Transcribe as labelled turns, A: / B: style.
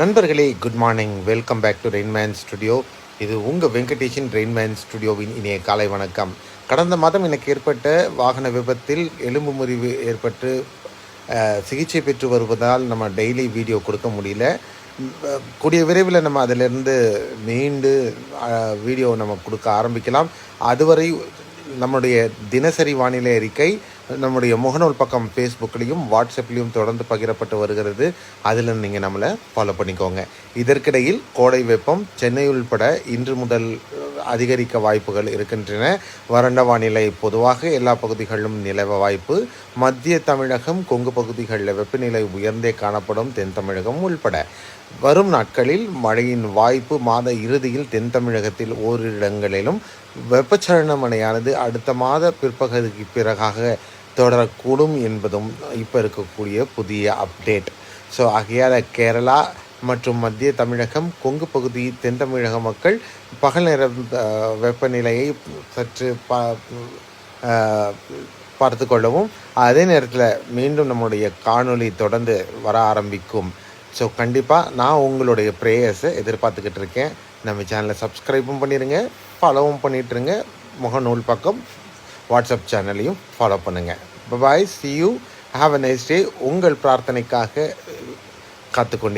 A: நண்பர்களே good morning welcome back to Rainman studio இது உங்கள் வெங்கடேஷன் ரெயின்மேன் ஸ்டுடியோவின் இனிய காலை வணக்கம். கடந்த மாதம் எனக்கு ஏற்பட்ட வாகன விபத்தில் எலும்பு முறிவு ஏற்பட்டு சிகிச்சை பெற்று வருவதால் நம்ம டெய்லி வீடியோ கொடுக்க முடியல. கூடிய விரைவில் நம்ம அதிலிருந்து மீண்டு வீடியோ நம்ம கொடுக்க ஆரம்பிக்கலாம். அதுவரை நம்முடைய தினசரி வானிலை அறிக்கை நம்முடைய முகநூல் பக்கம் ஃபேஸ்புக்லேயும் வாட்ஸ்அப்லேயும் தொடர்ந்து பகிரப்பட்டு வருகிறது. அதில் நீங்கள் நம்மளை ஃபாலோ பண்ணிக்கோங்க. இதற்கிடையில் கோடை வெப்பம் சென்னை உள்பட இன்று முதல் அதிகரிக்க வாய்ப்புகள் இருக்கின்றன. வறண்ட வானிலை பொதுவாக எல்லா பகுதிகளிலும் நிலவ வாய்ப்பு. மத்திய தமிழகம் கொங்கு பகுதிகளில் வெப்பநிலை உயர்ந்தே காணப்படும் தென் தமிழகம் உள்பட. வரும் நாட்களில் மழையின் வாய்ப்பு மாத இறுதியில் தென் தமிழகத்தில் ஓரிரு இடங்களிலும் வெப்பச்சலன மழையானது அடுத்த மாத பிற்பகுதிக்கு பிறகாக தொடரக்கூடும் என்பதும் இப்போ இருக்கக்கூடிய புதிய அப்டேட் ஸோ ஆகையால் கேரளா மற்றும் மத்திய தமிழகம் கொங்கு பகுதி தென் தமிழக மக்கள் பகல் நேர வெப்பநிலையை சற்று பா பார்த்து கொள்ளவும். அதே நேரத்தில் மீண்டும் நம்முடைய காணொளி தொடர்ந்து வர ஆரம்பிக்கும். ஸோ கண்டிப்பாக நான் உங்களுடைய ப்ரேயர்ஸை எதிர்பார்த்துக்கிட்டு இருக்கேன். நம்ம சேனலை சப்ஸ்கிரைபும் பண்ணிடுங்க ஃபாலோவும் பண்ணிட்டுருங்க முகநூல் பக்கம் வாட்ஸ்அப் சேனலையும் ஃபாலோ பண்ணுங்கள் bye see you have a nice day உங்கள் பிரார்த்தனைக்காக காத்துக்கொண்டு